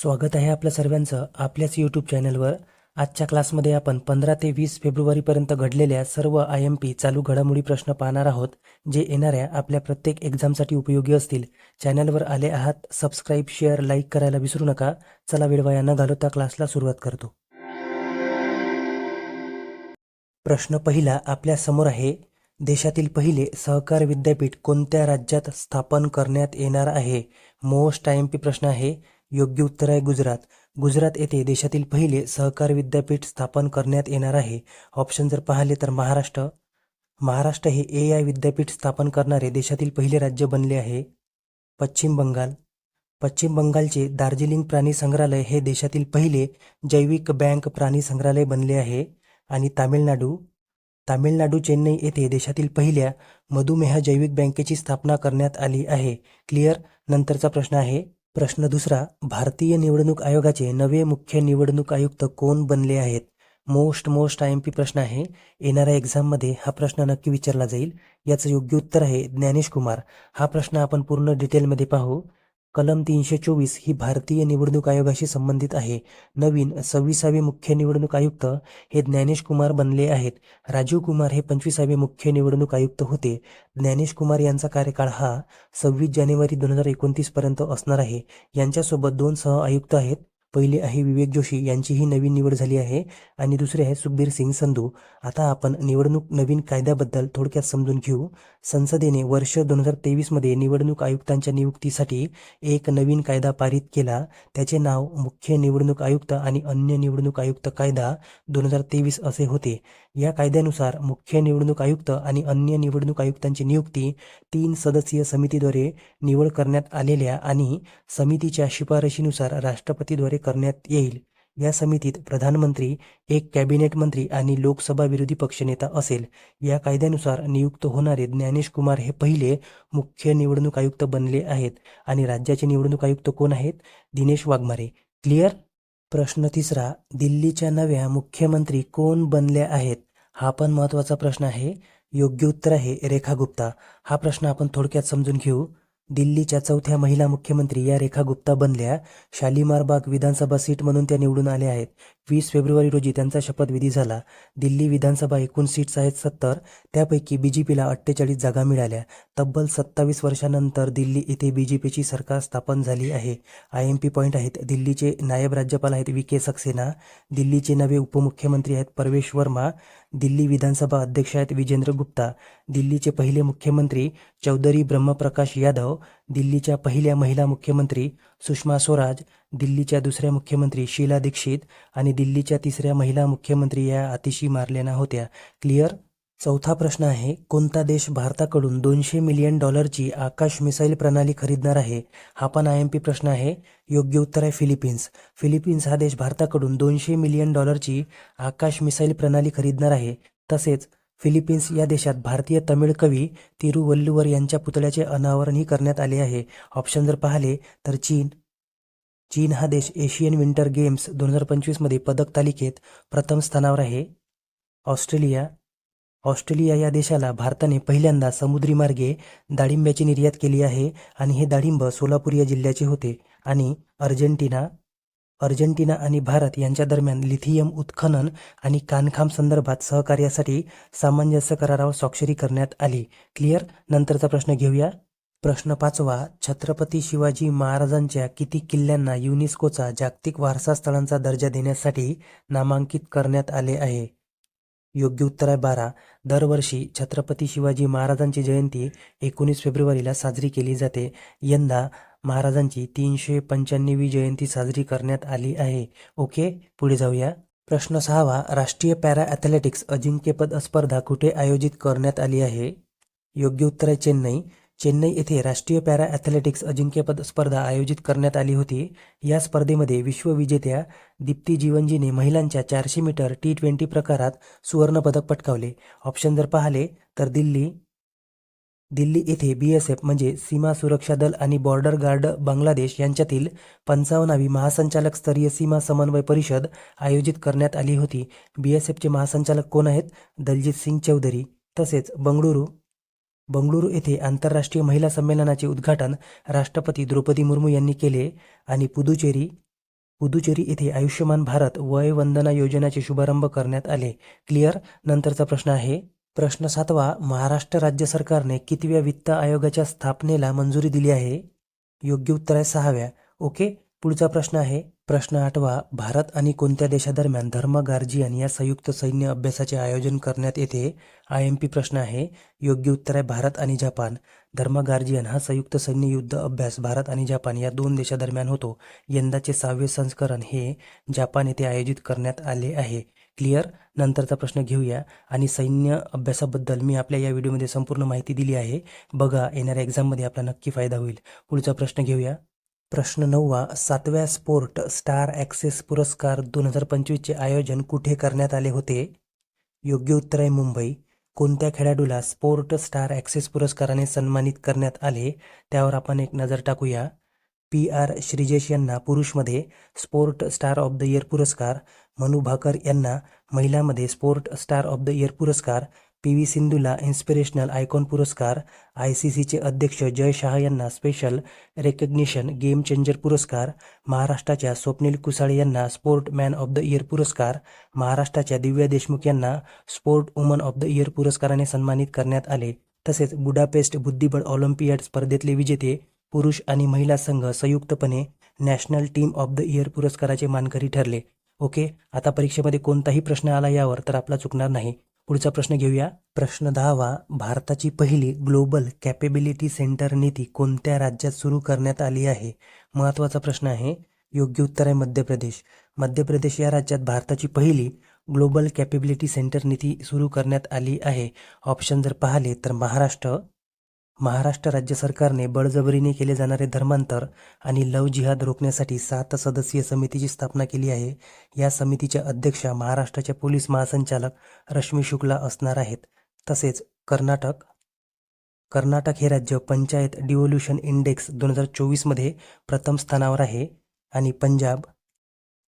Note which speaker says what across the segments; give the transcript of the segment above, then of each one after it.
Speaker 1: स्वागत आहे आपल्या सर्वांचं आपल्याच यूट्यूब चॅनलवर आजच्या क्लासमध्ये आपण पंधरा ते वीस फेब्रुवारीपर्यंत घडलेल्या सर्व आय एम पी चालू घडामोडी प्रश्न पाहणार आहोत जे येणाऱ्या आपल्या प्रत्येक एक्झामसाठी उपयोगी असतील. चॅनलवर आले आहात सबस्क्राईब शेअर लाईक करायला विसरू नका. चला वेळवाया न घालवता क्लासला सुरुवात करतो. प्रश्न पहिला आपल्यासमोर आहे देशातील पहिले सहकार विद्यापीठ कोणत्या राज्यात स्थापन करण्यात येणार आहे? मोस्ट आय एम पी प्रश्न आहे योग्य उत्तर आहे गुजरात. गुजरात येथे देशातील पहिले सहकार विद्यापीठ स्थापन करण्यात येणार आहे. ऑप्शन जर पाहिले तर महाराष्ट्र. महाराष्ट्र हे ए आय विद्यापीठ स्थापन करणारे देशातील पहिले राज्य बनले आहे. पश्चिम बंगाल. पश्चिम बंगालचे दार्जिलिंग प्राणी संग्रहालय हे देशातील पहिले जैविक बँक प्राणी संग्रहालय बनले आहे. आणि तामिळनाडू. तामिळनाडू चेन्नई येथे देशातील पहिल्या मधुमेह जैविक बँकेची स्थापना करण्यात आली आहे. क्लिअर नंतरचा प्रश्न आहे. प्रश्न दुसरा भारतीय निवडणूक आयोगाचे नवे मुख्य निवडणूक आयुक्त कोण बनले आहेत? Most most I M P प्रश्न आहे. येणाऱ्या एक्झाममध्ये हा प्रश्न नक्की विचारला जाईल. याचं योग्य उत्तर आहे ज्ञानेश कुमार. हा प्रश्न आपण पूर्ण डिटेलमध्ये पाहू. कलम तीनशे चोवीस ही भारतीय निवडणूक आयोगाशी संबंधित आहे. नवीन सव्वीसावे मुख्य निवडणूक आयुक्त हे ज्ञानेश कुमार बनले आहेत. राजीव कुमार हे पंचवीसावे मुख्य निवडणूक आयुक्त होते. ज्ञानेश कुमार यांचा कार्यकाळ हा सव्वीस जानेवारी दोन हजार एकोणतीस पर्यंत असणार आहे. यांच्यासोबत दोन सह आयुक्त आहेत. पहिले आहे विवेक जोशी यांचीही नवीन निवड झाली आहे. आणि दुसरे आहे सुखबीर सिंग संधू. आता आपण निवडणूक नवीन कायद्याबद्दल थोडक्यात समजून घेऊ. संसदेने वर्ष दोन हजार तेवीसमध्ये निवडणूक आयुक्तांच्या नियुक्तीसाठी एक नवीन कायदा पारित केला. त्याचे नाव मुख्य निवडणूक आयुक्त आणि अन्य निवडणूक आयुक्त कायदा दोन हजार तेवीस असे होते. या कायद्यानुसार मुख्य निवडणूक आयुक्त आणि अन्य निवडणूक आयुक्तांची नियुक्ती तीन सदस्यीय समितीद्वारे निवड करण्यात आलेल्या आणि समितीच्या शिफारशीनुसार राष्ट्रपतीद्वारे करण्यात येईल. या समितीत प्रधानमंत्री एक कॅबिनेट मंत्री आणि लोकसभा विरोधी पक्षनेता असेल. या कायद्यानुसार नियुक्त होणारे ज्ञानेश कुमार हे पहिले मुख्य निवडणूक आयुक्त बनले आहेत. आणि राज्याचे निवडणूक आयुक्त कोण आहेत? दिनेश वाघमारे. क्लिअर? प्रश्न तिसरा दिल्लीच्या नव्या मुख्यमंत्री कोण बनल्या आहेत? हा पण महत्त्वाचा प्रश्न आहे. योग्य उत्तर आहे रेखा गुप्ता. हा प्रश्न आपण थोडक्यात समजून घेऊ. दिल्लीच्या चौथ्या महिला मुख्यमंत्री या रेखा गुप्ता बनल्या. शालिमार बाग विधानसभा सीट म्हणून त्या निवडून आल्या आहेत. वीस फेब्रुवारी रोजी त्यांचा शपथविधी झाला. दिल्ली विधानसभा एकूण सीट्स आहेत सत्तर. त्यापैकी बी जे पीला अठ्ठेचाळीस जागा मिळाल्या. तब्बल सत्तावीस वर्षानंतर दिल्ली येथे बी जे पीची सरकार स्थापन झाली आहे. आय एम पी पॉईंट आहेत. दिल्लीचे नायब राज्यपाल आहेत व्ही के सक्सेना. दिल्लीचे नवे उपमुख्यमंत्री आहेत परवेश वर्मा. दिल्ली विधानसभा अध्यक्ष आहेत विजेंद्र गुप्ता. दिल्लीचे पहिले मुख्यमंत्री चौधरी ब्रह्मप्रकाश यादव दिल्लीच्या पहिल्या महिला मुख्यमंत्री सुषमा स्वराज दिल्लीच्या दुसऱ्या मुख्यमंत्री शीला दीक्षित आणि दिल्लीच्या तिसऱ्या महिला मुख्यमंत्री या आतिशी मारलेना होत्या. क्लिअर? चौथा प्रश्न आहे कोणता देश भारताकडून दोनशे मिलियन डॉलरची आकाश मिसाईल प्रणाली खरीदणार आहे? हा पण आय एम पी प्रश्न आहे. योग्य उत्तर आहे फिलिपिन्स. फिलिपिन्स हा देश भारताकडून दोनशे मिलियन डॉलरची आकाश मिसाईल प्रणाली खरीदणार आहे. तसेच फिलिपिन्स या देशात भारतीय तमिळ कवी तिरुवल्लुवर यांच्या पुतळ्याचे अनावरणही करण्यात आले आहे. ऑप्शन जर पाहिले तर चीन. चीन हा देश एशियन विंटर गेम्स दोन हजार पंचवीसमध्ये पदक तालिकेत प्रथम स्थानावर आहे. ऑस्ट्रेलिया. ऑस्ट्रेलिया या देशाला भारताने पहिल्यांदा समुद्री मार्गे डाळिंब्याची निर्यात केली आहे आणि हे डाळिंब सोलापूर या जिल्ह्याचे होते आणि अर्जेंटिना अर्जेंटिना आणि भारत यांच्या दरम्यान लिथियम उत्खनन आणि कानखाम संदर्भात सहकार्यासाठी सामंजस्य करारावर स्वाक्षरी करण्यात आली. क्लिअर? नंतरचा प्रश्न घेऊया. प्रश्न पाचवा. छत्रपती शिवाजी महाराजांच्या किती किल्ल्यांना युनेस्कोचा जागतिक वारसा स्थळांचा दर्जा देण्यासाठी नामांकित करण्यात आले आहे? योग्य उत्तर आहे. बारा. दरवर्षी छत्रपती शिवाजी महाराजांची जयंती एकोणीस फेब्रुवारीला साजरी केली जाते. यंदा महाराजांची तीनशे पंच्याण्णवी जयंती साजरी करण्यात आली आहे. ओके पुढे जाऊया. प्रश्न सहावा. राष्ट्रीय पॅरा ॲथलेटिक्स अजिंक्यपद स्पर्धा कुठे आयोजित करण्यात आली आहे? योग्य उत्तर आहे चेन्नई. चेन्नई येथे राष्ट्रीय पॅरा ॲथलेटिक्स अजिंक्यपद स्पर्धा आयोजित करण्यात आली होती. या स्पर्धेमध्ये विश्वविजेत्या दीप्ती जीवनजीने महिलांच्या चारशे मीटर टी ट्वेंटी प्रकारात सुवर्णपदक पटकावले. ऑप्शन जर पाहिले तर दिल्ली दिल्ली येथे बी एस एफ म्हणजे सीमा सुरक्षा दल आणि बॉर्डर गार्ड बांगलादेश यांच्यातील पंचावन्नावी महासंचालक स्तरीय सीमा समन्वय परिषद आयोजित करण्यात आली होती. बी एस एफचे महासंचालक कोण आहेत? दलजित सिंग चौधरी. तसेच बंगळुरू बंगळुरू येथे आंतरराष्ट्रीय महिला संमेलनाचे उद्घाटन राष्ट्रपती द्रौपदी मुर्मू यांनी केले आणि पुदुचेरी पुदुचेरी येथे आयुष्यमान भारत वय वंदना योजनेचे शुभारंभ करण्यात आले. क्लिअर? नंतरचा प्रश्न आहे. प्रश्न सातवा महाराष्ट्र राज्य सरकारने कितव्या वित्त आयोगाच्या स्थापनेला मंजुरी दिली आहे? योग्य उत्तर आहे सहाव्या. ओके? पुढचा प्रश्न आहे. प्रश्न आठवा भारत आणि कोणत्या देशादरम्यान धर्म गार्जियन या संयुक्त सैन्य अभ्यासाचे आयोजन करण्यात येते? आय एम पी प्रश्न आहे. योग्य उत्तर आहे भारत आणि जपान. धर्म गार्जियन हा संयुक्त सैन्य युद्ध अभ्यास भारत आणि जपान या दोन देशादरम्यान होतो. यंदाचे सहावे संस्करण हे जपान येथे आयोजित करण्यात आले आहे. क्लिअर? नंतरचा प्रश्न घेऊया. आणि सैन्य अभ्यासाबद्दल मी आपल्या या व्हिडिओमध्ये संपूर्ण माहिती दिली आहे. बघा येणाऱ्या एक्झाममध्ये आपला नक्की फायदा होईल. पुढचा प्रश्न घेऊया. प्रश्न नववा सातव्या स्पोर्ट स्टार ॲक्सेस पुरस्कार दोन हजार पंचवीसचे आयोजन कुठे करण्यात आले होते? योग्य उत्तर आहे मुंबई. कोणत्या खेळाडूला स्पोर्ट स्टार ॲक्सेस पुरस्काराने सन्मानित करण्यात आले? त्यावर आपण एक नजर टाकूया. पी आर श्रीजेश यांना पुरुषमध्ये sport star of the year पुरस्कार मनू भाकर यांना महिलामध्ये sport star of the year पुरस्कार पी व्ही सिंधूला इन्स्पिरेशनल आयकॉन पुरस्कार आय सी सीचे अध्यक्ष जय शाह यांना स्पेशल रेकग्निशन गेम चेंजर पुरस्कार महाराष्ट्राच्या स्वप्नील कुसाळे यांना sport man of the year पुरस्कार महाराष्ट्राच्या दिव्या देशमुख यांना sport woman of the year पुरस्काराने सन्मानित करण्यात आले. तसेच बुडापेस्ट बुद्धिबळ ऑलिम्पियाड स्पर्धेतले विजेते पुरुष आणि महिला संघ संयुक्तपणे national team of the year पुरस्काराचे मानकरी ठरले. ओके आता परीक्षेमध्ये कोणताही प्रश्न आला यावर तर आपला चुकणार नाही. पुढचा प्रश्न घेऊया. प्रश्न दहावा भारताची पहिली ग्लोबल कॅपेबिलिटी सेंटर नीती कोणत्या राज्यात सुरू करण्यात आली आहे? महत्त्वाचा प्रश्न आहे. योग्य उत्तर आहे मध्य प्रदेश. मध्य प्रदेश या राज्यात भारताची पहिली ग्लोबल कॅपेबिलिटी सेंटर नीती सुरू करण्यात आली आहे. ऑप्शन जर पाहिले तर महाराष्ट्र महाराष्ट्र राज्य सरकारने बळजबरीने केले जाणारे धर्मांतर आणि लव जिहाद रोखण्यासाठी सात सदस्यीय समितीची स्थापना केली आहे. या समितीच्या अध्यक्षा महाराष्ट्राच्या पोलीस महासंचालक रश्मी शुक्ला असणार आहेत. तसेच कर्नाटक कर्नाटक हे राज्य पंचायत डिव्होल्युशन इंडेक्स दोन हजार चोवीसमध्ये प्रथम स्थानावर आहे आणि पंजाब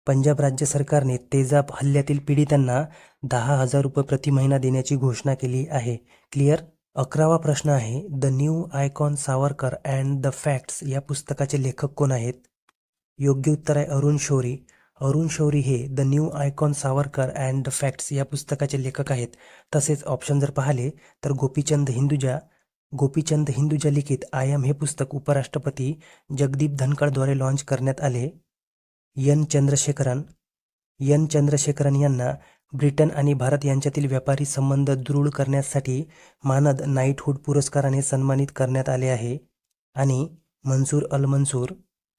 Speaker 1: पंजाब राज्य सरकारने तेजाब हल्ल्यातील पीडितांना दहा हजार रुपये प्रति महिना देण्याची घोषणा केली आहे. क्लिअर? अकरावा प्रश्न आहे the new icon Savarkar and the facts या पुस्तकाचे लेखक कोण आहेत? योग्य उत्तर आहे अरुण शौरी. अरुण शौरी हे the new icon Savarkar and the facts या पुस्तकाचे लेखक आहेत. तसेच ऑप्शन जर पाहिले तर गोपीचंद हिंदुजा. गोपीचंद हिंदुजा लिखित आय एम हे पुस्तक उपराष्ट्रपती जगदीप धनखडद्वारे लॉन्च करण्यात आले. यन चंद्रशेखरन. यन चंद्रशेखरन यांना ब्रिटन आणि भारत यांच्यातील व्यापारी संबंध दृढ करण्यासाठी मानद नाईटहूड पुरस्काराने सन्मानित करण्यात आले आहे. आणि मनसूर अल मनसूर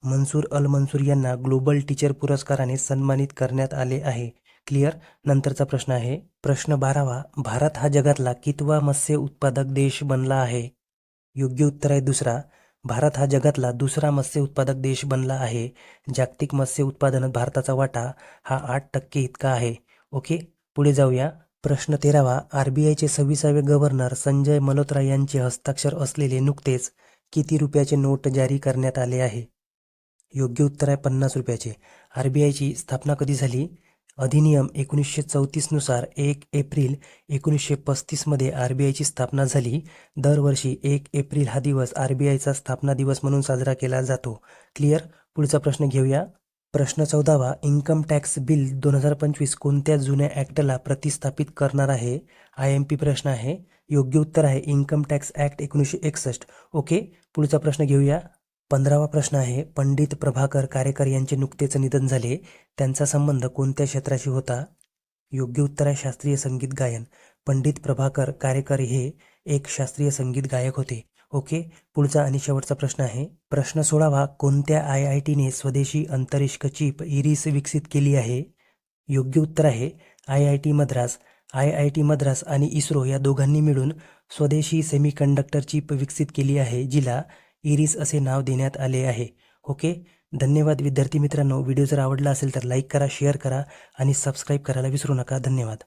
Speaker 1: मनसूर अल मनसूर यांना ग्लोबल टीचर पुरस्काराने सन्मानित करण्यात आले आहे. क्लिअर? नंतरचा प्रश्न आहे. प्रश्न बारावा भारत हा जगातला कितवा मत्स्य उत्पादक देश बनला आहे? योग्य उत्तर आहे दुसरा भारत हा जगातला दुसरा मत्स्य उत्पादक देश बनला आहे. जागतिक मत्स्य उत्पादनात भारताचा वाटा हा आठ टक्के इतका आहे. ओके पुढे जाऊया. प्रश्न तेरावा. आर बी आयचे सव्वीसावे गव्हर्नर संजय मल्होत्रा यांचे हस्ताक्षर असलेले नुकतेच किती रुपयाचे नोट जारी करण्यात आले आहे? योग्य उत्तर आहे पन्नास रुपयाचे. आर बी आयची स्थापना कधी झाली? अधिनियम एकोणीसशे चौतीसनुसार एक एप्रिल एकोणीसशे पस्तीसमध्ये आर बी आयची स्थापना झाली. दरवर्षी एक एप्रिल हा दिवस आर बी आयचा स्थापना दिवस म्हणून साजरा केला जातो. क्लिअर? पुढचा प्रश्न घेऊया. प्रश्न चौदावा इन्कम टॅक्स बिल दोन हजार पंचवीस कोणत्या जुन्या ॲक्टला प्रतिस्थापित करणार आहे? आय एम पी प्रश्न आहे. योग्य उत्तर आहे इन्कम टॅक्स ॲक्ट एकोणीसशे एकसष्ट. ओके पुढचा प्रश्न घेऊया. पंधरावा प्रश्न आहे पंडित प्रभाकर कारेकर यांचे नुकतेच निधन झाले. त्यांचा संबंध कोणत्या क्षेत्राशी होता? योग्य उत्तर आहे शास्त्रीय संगीत गायन. पंडित प्रभाकर कारेकर हे एक शास्त्रीय संगीत गायक होते. ओके पुढचा आणि शेवटचा प्रश्न आहे. प्रश्न सोळावा कोणत्या आय आय टीने स्वदेशी अंतरिक्ष चिप इरिस विकसित केली आहे? योग्य उत्तर आहे I I T Madras. I I T Madras आणि इस्रो या दोघांनी मिळून स्वदेशी सेमीकंडक्टर चिप विकसित केली आहे जिला इरिस असे नाव देण्यात आले आहे. ओके धन्यवाद विद्यार्थी मित्रांनो. व्हिडिओ जर आवडला असेल तर लाईक करा शेअर करा आणि सबस्क्राईब करायला विसरू नका. धन्यवाद.